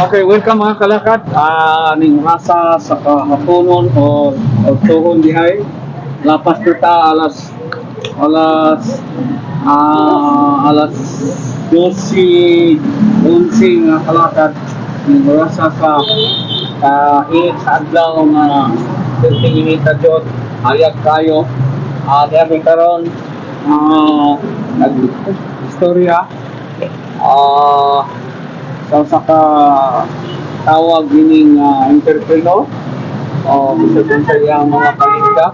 Okay, welcome mga kalakad. Ah, ning rasa sa kahaponon o tuhon dihay. Lapas kita alas alas ah alas 12 11 nga kalakad ning rasa sa ah init sa adlaw na tingin-inita jud ayag kayo. Ah, diyan karon ah nag istorya ah So sa ka tawag gining uh, entrepreneur. O gusto kong sa iyang mga palinda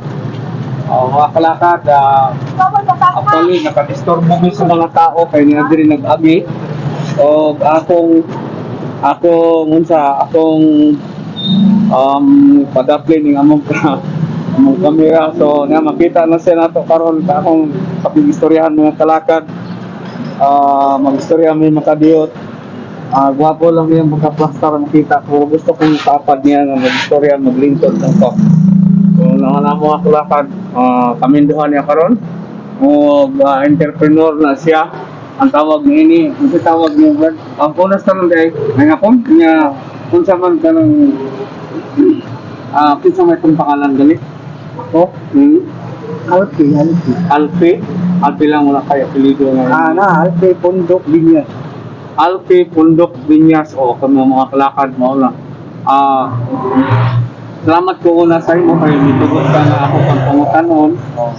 o mga kalakad uh, actually nakadisturbo mi sa mga tao kay nga diri nag-abi o akong ako unsa akong um padaplin ning among ka among kamera so nga makita na siya nato karon ka akong pakigistoryahan mga kalakad ah magistorya mi makadiyot Ah, gwapo lang yung magka-plaster nakita ko. Gusto kong tapad niya na mag-istorya, mag-lingkod ng to. So, na mo ako lakad, ah, kaminduhan niya karon O, ah, entrepreneur na siya. Ang tawag niya ini, ang tawag niya, Brad. Ang punas ka lang dahil, may ngapon, niya, kung sa man ka ng, ah, kinsa may kong pangalan gali? Ako? Hmm? Alpi, Alpi. Alfi? Alfi lang wala kayo, apelido ngayon. Ah, na, Alpi, Pundok, Binyas. Alpi Pundok Binyas o kami mga kalakad mo lang. Ah, salamat ko una sa imo kay mitugot ka na ako pang pangutanon.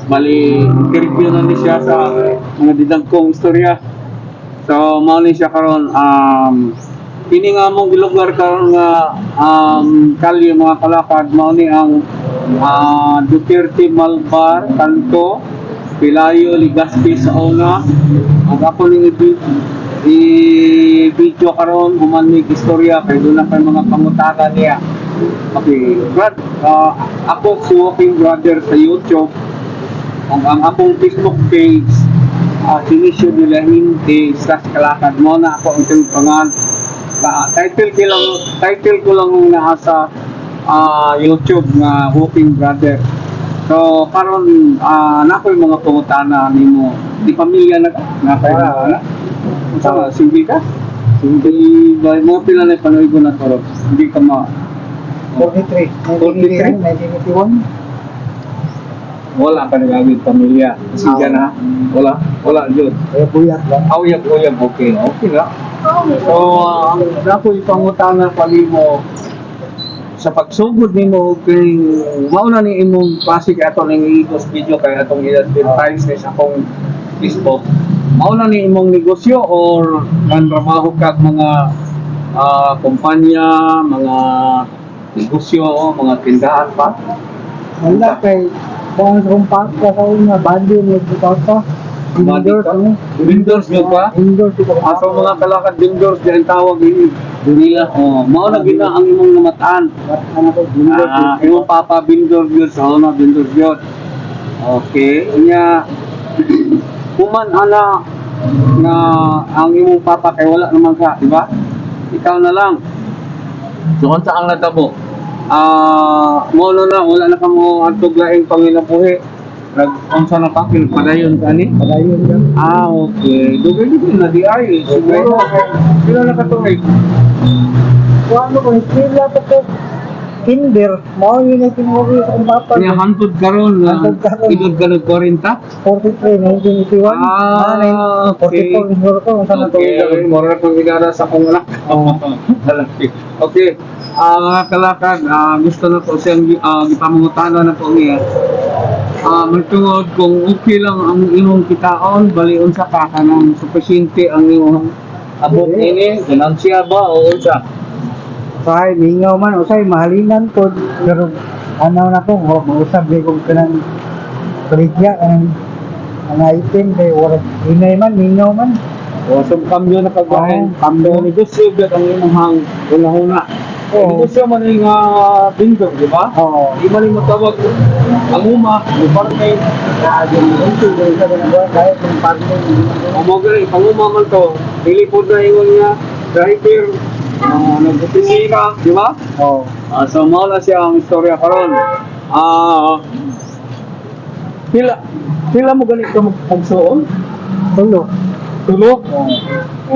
Bali, interview na ni siya sa mga didagkong istorya. So, mao ni siya karon um kini nga mong gilugar karon nga um kalye mga kalakad mao ni ang ah Duterte Malbar Kanto Pilayo Ligaspi sa una ang ako ning i- i-video karon human mig istorya kay doon na kay mga pangutaga niya. Okay, Brad, ah, ako si Walking Brother sa YouTube. Ang, ang akong Facebook page, uh, Sinisyo de la Hindi, slash kalakad mo na ako ang timpangan. Sa title ko lang, title ko lang yung nasa ah, YouTube nga Walking Brother. So, karon ah nako yung mga pangutana nimo. Di pamilya na na kayo Ah. na. Sa sige ka? Hindi ba mo pila na panoy ko na toro. Hindi ka ma 43. 43? 1981. wala ka nagagawin pamilya. Sige na. Wala. Wala jud. Kaya buyat lang. Awyag uyag okay. Okay na. So, uh, ang nako ipangutana pa nimo sa pagsugod nimo kay mauna ni imong kay ato ning igos video kay atong i-advertise ni sa akong Facebook. Mauna ni imong negosyo or nanrabaho kag mga ah, kumpanya, mga negosyo, mga tindahan pa? Wala kay, kung rumpat ka sa una, bandi mo ito ka. Indoors, ka? ano? Windows nyo ba? Indoors ito ka. Ato mga kalakad vendors diyan tawag ini. Nila oh, mao na gina ang imong namataan. Ano ko, Indoors. Ah, imong papa vendor gyud sa una vendor gyud. Okay, nya kuman ana nga ang imong papa kay wala naman ka, di ba? Ikaw na lang. So unsa ang natabo? Ah, mo na wala na kamo adtog laing pangilapuhi. Nag unsa na ka padayon ka ni? Padayon yan. Ah, okay. Dugay dito na di ay. Siguro, sila nakatuloy. Kung ano ko, sila pa ko. Kinder, mo yun yung tinuri sa kong papa. Kanya hantod karon na Hantod karon. idod ka ng 40. 43, 1981. Ah, okay. 44, siguro ko, saan na Okay, na pang inara sa kong anak. Okay. Ah, kalakad, ah, gusto na po siyang uh, ipamungutana na po niya. Ah, magtungod kung okay lang ang imong kitaon, balion sa kaka ng suficiente ang imong abot ini, ganansya ba o unsa? Say, mingaw man, usay, mahalinan ko. Pero, ano na ko, oh, mausap di ko kanang kuligya, kanang ang item, kay wala, inay man, mingaw man. O, so kambyo na kagwain. Oo. Kambyo negosyo gud ang imong hang una-una. Oo. Negosyo man yung uh, di ba? Oo. Di man mo tawag ang uma, di partner. Kaya, yung ito, yung kahit yung partner, O mo gani, panguma man to. Dili po na ingon niya, driver, uh, nag-opisina, di ba? Oo. Ah, so mao na siya ang istorya karon. Ah, pila pila mo gani ka magpagsuon? Tulo. Tulo? Oo.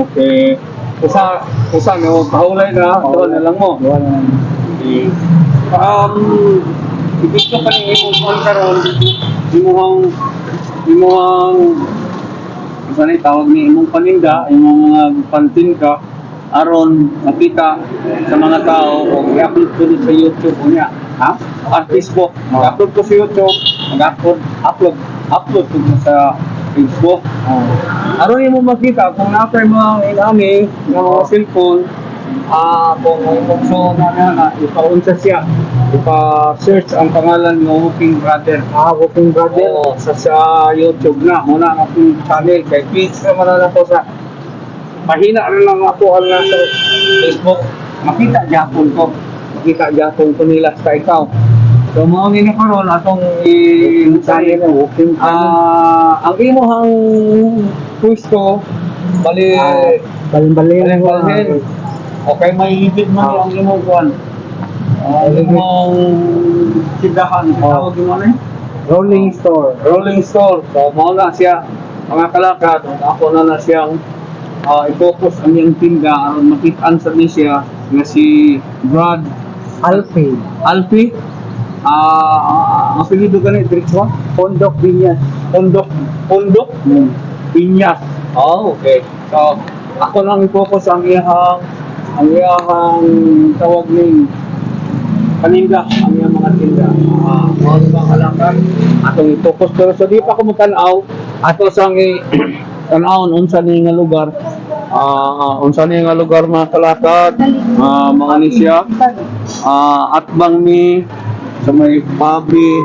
Okay. Kusa, kusa, may kahulay na, doon na lang mo. Wala. Um, ibig ko pa rin imong karon, imuhang, isa na tawag ni imong paninda, imong mga pantinda, aron makita sa mga tao o i-upload ko din sa YouTube o niya, ha? At Facebook, i-upload ko sa YouTube, mag-upload, upload, upload ko din sa Facebook. Ah. Aron mo makita kung nasa mga inami ng mga cellphone, ah kung kung so na na na ipaunsa siya, ipa-search ang pangalan ng Walking Brother. Ah, working brother. Oo, sa, sa YouTube na, muna ang akong channel, kay please naman na ako sa Mahina rin lang ako ang nasa Facebook. Makita gyapon ko. Makita gyapon ko nila sa ikaw. So, mo ni na karon atong i na working Ah, ang imuhang gusto bali Ah, Balin-balin. balhin. Okay, may ibig man Ah. ang imong kuan. Ah, imong tindahan, tawag mo na Rolling store. rolling store. So, mao na siya mga kalakad. Ako na na siyang ah, i-focus ang iyang tinda aron makitaan sa ni siya nga si Brad Alfie. Alpi. Ah, ang apelyido gani diretso Pondok Vinyas. Pondok Pondok Hmm. Piñas. Oh, okay. So, ako lang i-focus ang iyang ang iyang tawag ni paninda, ang iyang mga tinda. Ah, mga mga kalakad. Atong i-focus pero so di pa ko magtanaw ato sang i tanawon unsa ni nga lugar. Ah, unsa ni nga lugar mga kalakad, ah, mga ni siya. Ah, atbang ni sa may Pabi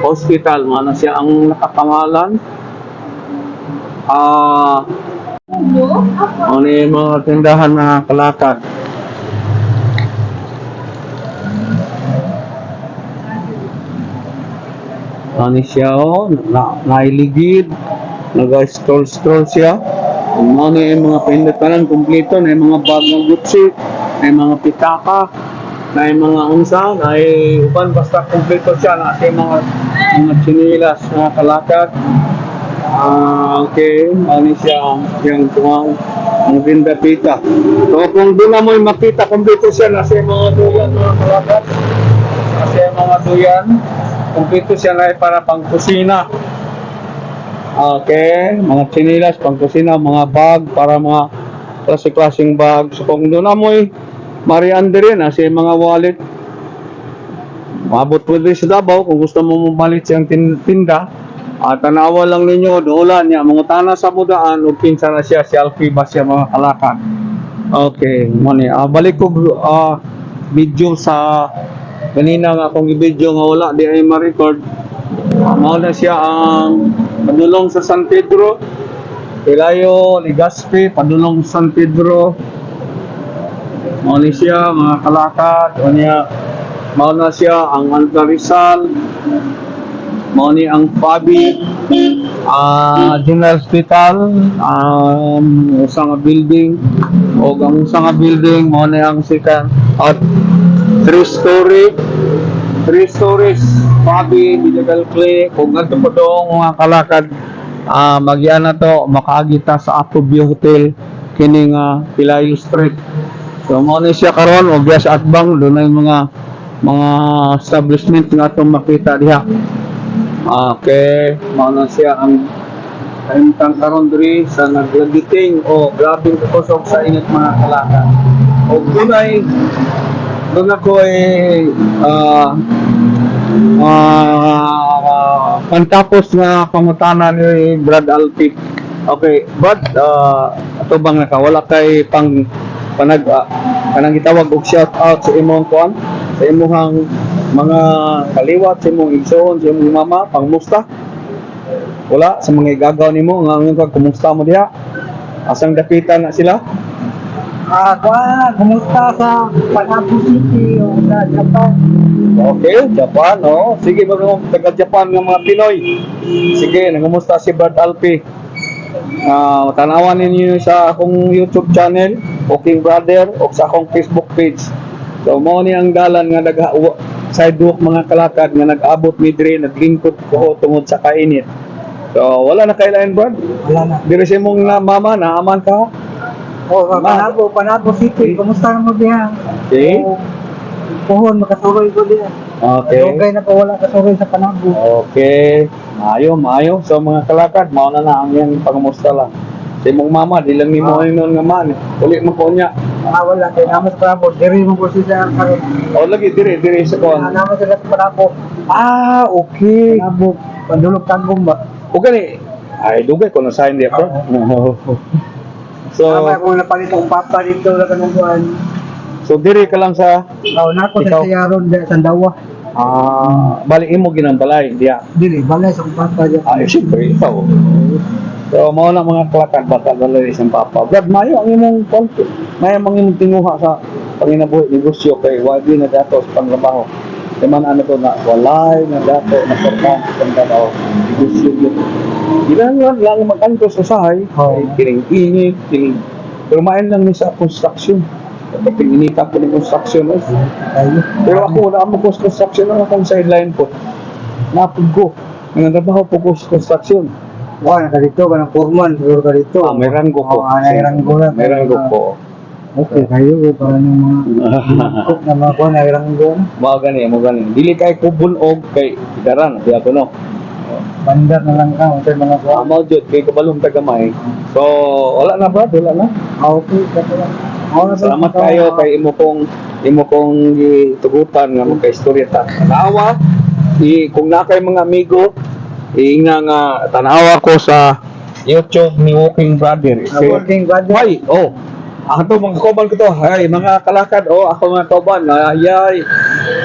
Hospital, mana siya ang nakapangalan. Ah, ano yung mga tindahan na kalakad? Ano siya oh, na, nailigid, nag-scroll-scroll siya. Kung ano yung mga pinatalan kumpleto, na yung mga bag ng Gucci, na yung mga pitaka, na yung mga unsa, na yung basta kumpleto siya, na yung mga mga chinilas, mga kalakad. Ah, okay. Ano siya ang yung tumang ang binda pita. So kung doon na mo yung makita kumpleto siya nasa yung mga duyan mga kalakat. Nasa yung mga duyan. Kumpleto siya na para pang kusina. Okay, mga chinilas, pang kusina, mga bag para mga klase-klaseng bag. So kung doon na mo yung Mariander yan, nasa yung mga wallet. Mabot rin sa Davao kung gusto mo mabalit siyang tin- tinda. At tanawa lang ninyo, doolan niya, mga tana sa mudaan, o kinsa na siya, si Alfie ba siya mga kalakad. Okay, mani. Ah, balik ko ah, video sa kanina nga akong i-video nga wala di ay ma-record. Mao na siya ang padulong sa San Pedro. Pilayo, Legazpi, padulong sa San Pedro. Mao ni siya mga kalakad, o niya mao na siya ang Alta Rizal, mao ni ang Fabi. Ah General Hospital um usa nga building. O ang usa nga building mao ni ang second. At three story three stories Fabi Medical Clinic ug ngadto po doong mga kalakad ah magyan na to makaagita sa Apo Hotel kini nga Pilayo Street so mao ni siya karon og biya sa atbang doon yung mga mga establishment nga atong makita diha Okay, mao na siya ang Kaimtang karon diri sa naglagiting o grabing kusog sa init mga kalaka. O dunay doon ako ay ah ah pantapos nga pangutana ni Brad Alpi. Okay, Brad, ah ato bang nakawala kay pang panag uh, kanang gitawag og shout out sa imong kuan sa imong mga kaliwat sa imong igsoon sa imong mama pangmusta. Wala sa mga igagaw nimo nga kag kumusta mo diha? Asang dapitan na sila Ah, kuha, kumusta sa Panapo City o sa Japan? okay Japan oh sige mga taga Japan nga mga Pinoy sige nangumusta si Brad Alpi Ah, tanawan ninyo sa akong YouTube channel, Cooking Brother, o sa akong Facebook page. So, mo ni ang dalan nga nag sidewalk mga kalakad nga nag-abot mi diri naglingkod ko tungod sa kainit. So, wala na kailain, Brad. Wala na. Diri sa mong na mama na aman Oh, Panabo, Panabo City, kumusta na mo diha? Okay. Oh, Puhon, makasuroy ko diha. Okay. Okay na ko wala kasuroy sa Panabo. Okay. Maayo, maayo. So mga kalakad, mao na ang iyang pangamusta lang. Sa imong mama, di lang nimo Ah. inon nga man. Uli mo ko niya. Ah, wala kay naman sa Panabo, diri mo ko siya. O lagi dire dire sa Ah, kon. naman sila sa Panabo. Ah, okay. Panabo, pandulog tagong ba? O gani. Ay, dugay ko na sign di ako. so, Tama ko na palit ang papa dito na kanang kuan. so dire ka lang sa Aw na ko Ikaw? sa siyaron diha sa Dawa. ah, bali imo ginambalay diya. Dili, balay sa akong papa diha. Ay, siyempre, ikaw. So, mao na mga kalakad, bata balay isang papa. Brad, mayo ang imong konti. Mayo ang imong tinguha sa panginabuhi, negosyo kay wagi na dato sa panglabaho. Kaya man ano to na walay na dato na porta sa panglabaho. Yun lang magkanto sa sahay. Oo. Ay, kining main lang ni sa construction. Kapag inika ko ng construction, eh. Pero ako, wala sa construction lang akong sideline po. Napod ko. Nangatrabaho po ko sa construction. Wa na dito kanang foreman siguro ka dito. Ah, may ranggo po. Oh, ah, may ranggo na. May ranggo po. Okay, kayo ko para yung mga cook na mga kuan ay ranggo na. Mga gani, mga gani. Dili kay kubunog kay daran, di ako no. Bandar na lang ka, okay mga kuan. Amo jud kay kabalong tagamay. So, wala na ba? Wala na. Ah, okay, kato lang. Ba- Salamat kayo kay imo kong imo kong gitugutan nga mga istorya ta. Tanawa, i kung na kay mga amigo, inga nga tanawa ko sa YouTube ni Walking Brother. Ah, working brother. Ay, oh. Ako mga kauban ko to. Ay, mga kalakad. Oh, ako mga kauban. Ay, ay.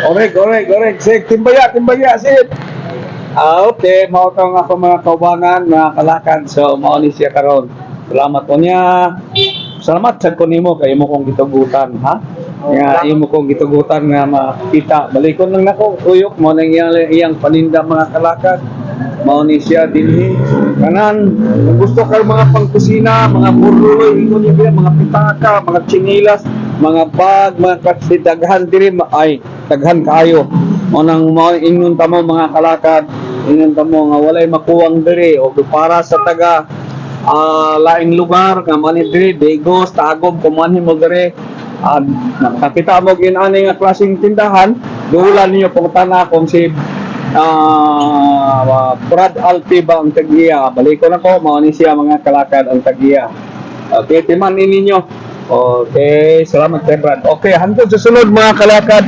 Oreg, oreg, oreg. Sig, timbaya, timbaya, sig. Ah, okay. Mao tong ako mga kaubangan, mga kalakad. So, mao ni siya karon. Salamat po niya. Salamat sa ko nimo kay imo kong gitugutan, ha? Nga imo kong gitugutan nga makita. Balikon lang nako uyok mo nang iyang, iyang paninda mga kalakad. Mao ni siya dinhi. Kanan kung gusto ka mga pangkusina, mga burloy, ingon niya mga pitaka, mga chinilas, mga bag, mga katsi daghan diri ay daghan kaayo. Mao nang ingon ta mo mga kalakad, ingon ta mo nga walay makuwang diri o para sa taga ah laing lugar nga man diri Degos, Tagob, kumanhin mo diri. Ah nakakita mo gin ani nga klaseng tindahan dulan niyo pungtana kung si ah Brad Alpi ba ang tagiya. Balik ko na ko mao ni siya mga kalakad ang tagiya. Okay timan ni ninyo. Okay salamat kay Brad. Okay hangtod sa sunod mga kalakad